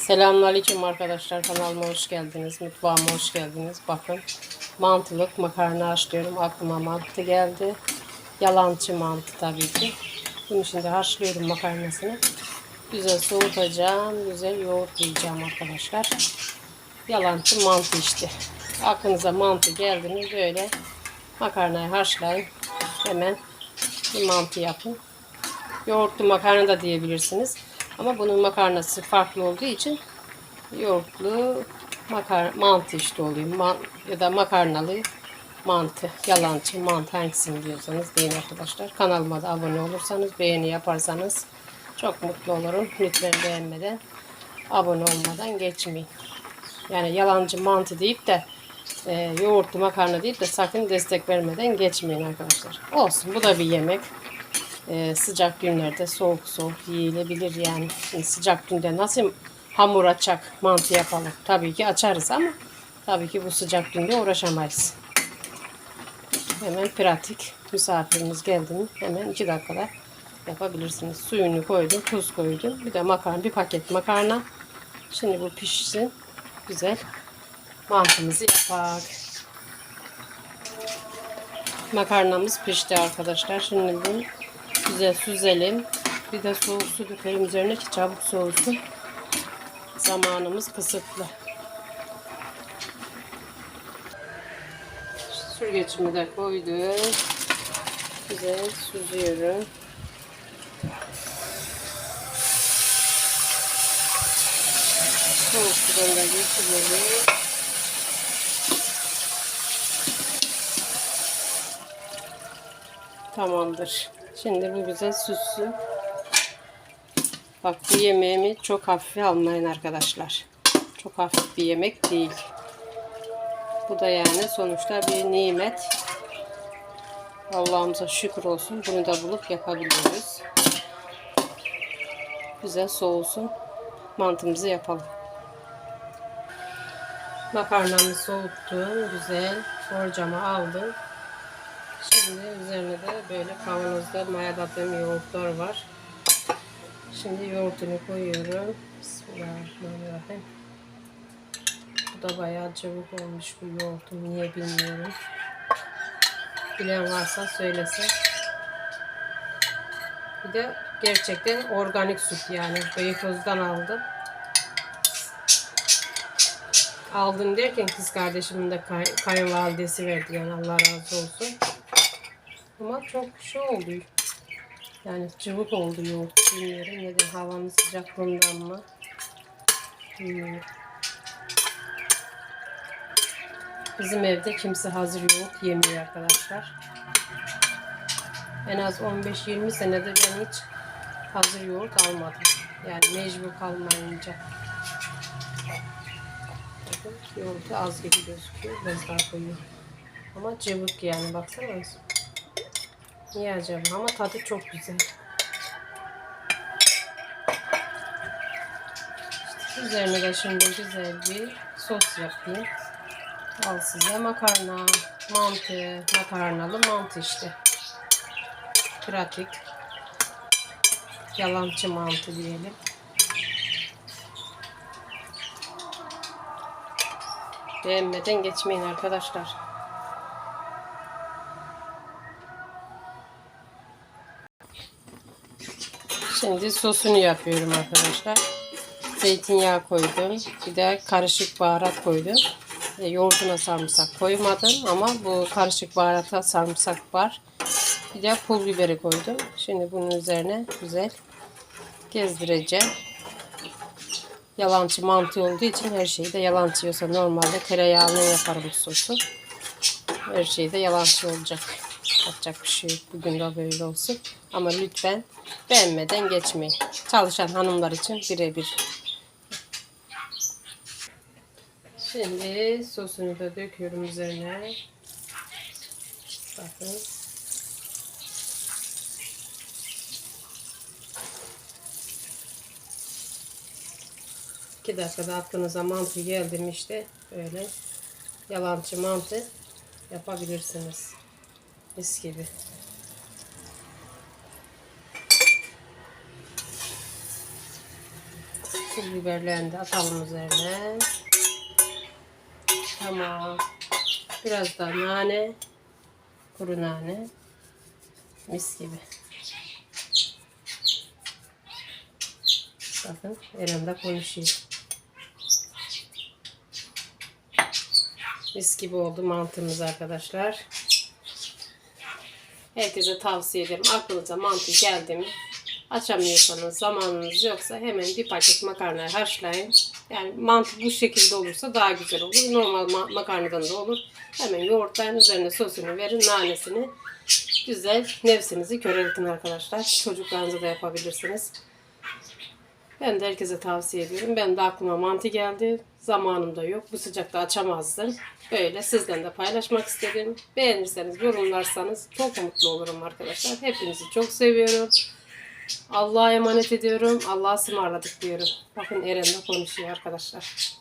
Selamünaleyküm arkadaşlar. Kanalıma hoş geldiniz. Mutfağıma hoş geldiniz. Bakın mantılık makarna haşlıyorum. Aklıma mantı geldi. Yalancı mantı tabii ki. Bunu şimdi haşlıyorum makarnasını. Güzel soğutacağım. Güzel yoğurtlayacağım arkadaşlar. Yalancı mantı işte. Aklınıza mantı geldi mi böyle makarnayı haşlayın. Hemen bir mantı yapın. Yoğurtlu makarna da diyebilirsiniz. Ama bunun makarnası farklı olduğu için yoğurtlu makar mantı işte oluyor. Man, ya da makarnalı mantı, yalancı mantı hangisini diyorsanız deyin arkadaşlar. Kanalıma da abone olursanız, beğeni yaparsanız çok mutlu olurum. Lütfen beğenmeden, abone olmadan geçmeyin. Yani yalancı mantı deyip de e, yoğurtlu makarna deyip de sakın destek vermeden geçmeyin arkadaşlar. Olsun bu da bir yemek. Ee, sıcak günlerde soğuk soğuk yiyilebilir yani. Şimdi sıcak günde nasıl hamur açak mantı yapalım? Tabii ki açarız ama tabii ki bu sıcak günde uğraşamayız. Hemen pratik. Misafirimiz geldi mi hemen 2 dakikada yapabilirsiniz. Suyunu koydum, tuz koydum. Bir de makarna, bir paket makarna. Şimdi bu pişsin. Güzel. Mantımızı yapak. Makarnamız pişti arkadaşlar. Şimdi bunu güzel süzelim. Bir de soğuk su dökelim üzerine ki çabuk soğusun. Zamanımız kısıtlı. Süzgeçimi de koydum. Güzel süzüyorum. Soğuk sudan da geçirelim. Tamamdır. Şimdi bu güzel süssün. Bak bu yemeğimi çok hafife almayın arkadaşlar. Çok hafif bir yemek değil. Bu da yani sonuçta bir nimet. Allah'ımıza şükür olsun. Bunu da bulup yapabiliyoruz. Güzel soğusun. Mantımızı yapalım. Makarnamı soğuttum. Güzel. Borcama aldım. Şimdi üzerine de böyle kavanozda mayaladığım yoğurtlar var. Şimdi yoğurtunu koyuyorum. Bismillahirrahmanirrahim. Bu da bayağı çabuk olmuş bu yoğurtum. Niye bilmiyorum. Bilen varsa söylesin. Bir de gerçekten organik süt yani. Beykoz'dan aldım. Aldım derken kız kardeşimin de kay kayınvalidesi verdi yani Allah razı olsun. Ama çok şey oldu. Yani cıvık oldu yoğurt. Bilmiyorum neden havanın sıcaklığından mı? Bilmiyorum. Bizim evde kimse hazır yoğurt yemiyor arkadaşlar. En az 15-20 senedir ben hiç hazır yoğurt almadım. Yani mecbur kalmayınca. Bakın az gibi gözüküyor. Biraz daha koyuyorum. Ama cıvık yani baksana. Acaba? Ama tadı çok güzel. İşte üzerine de şimdi güzel bir sos yapayım. Al size makarna, mantı, makarnalı mantı işte. Pratik. Yalancı mantı diyelim. Beğenmeden geçmeyin arkadaşlar. Şimdi sosunu yapıyorum arkadaşlar. Zeytinyağı koydum. Bir de karışık baharat koydum. E, yoğurduna sarımsak koymadım ama bu karışık baharata sarımsak var. Bir de pul biberi koydum. Şimdi bunun üzerine güzel gezdireceğim. Yalancı mantı olduğu için her şeyi de yalancı yiyorsa normalde tereyağını yaparım sosu. Her şey de yalancı olacak. Yapacak bir şey yok. Bugün de böyle olsun. Ama lütfen beğenmeden geçmeyin. Çalışan hanımlar için birebir. Şimdi sosunu da döküyorum üzerine. Bakın. İki dakikada aklınıza mantı geldi mi işte böyle yalancı mantı yapabilirsiniz. Mis gibi. Pul biberlerini de atalım üzerine. Tamam. Biraz da nane. Kuru nane. Mis gibi. Bakın elimde konuşuyor. Mis gibi oldu mantımız arkadaşlar. Herkese tavsiye ederim. Aklınıza mantı geldi mi? Açamıyorsanız, zamanınız yoksa hemen bir paket makarnayı haşlayın. Yani mantı bu şekilde olursa daha güzel olur. Normal ma- makarnadan da olur. Hemen yoğurtlayın, üzerine sosunu verin, nanesini. Güzel nefsinizi köreltin arkadaşlar. Çocuklarınıza da yapabilirsiniz. Ben de herkese tavsiye ediyorum. Ben de aklıma mantı geldi. Zamanım da yok. Bu sıcakta açamazdım. Böyle sizden de paylaşmak istedim. Beğenirseniz, yorumlarsanız çok mutlu olurum arkadaşlar. Hepinizi çok seviyorum. Allah'a emanet ediyorum. Allah'a ısmarladık diyorum. Bakın Eren de konuşuyor arkadaşlar.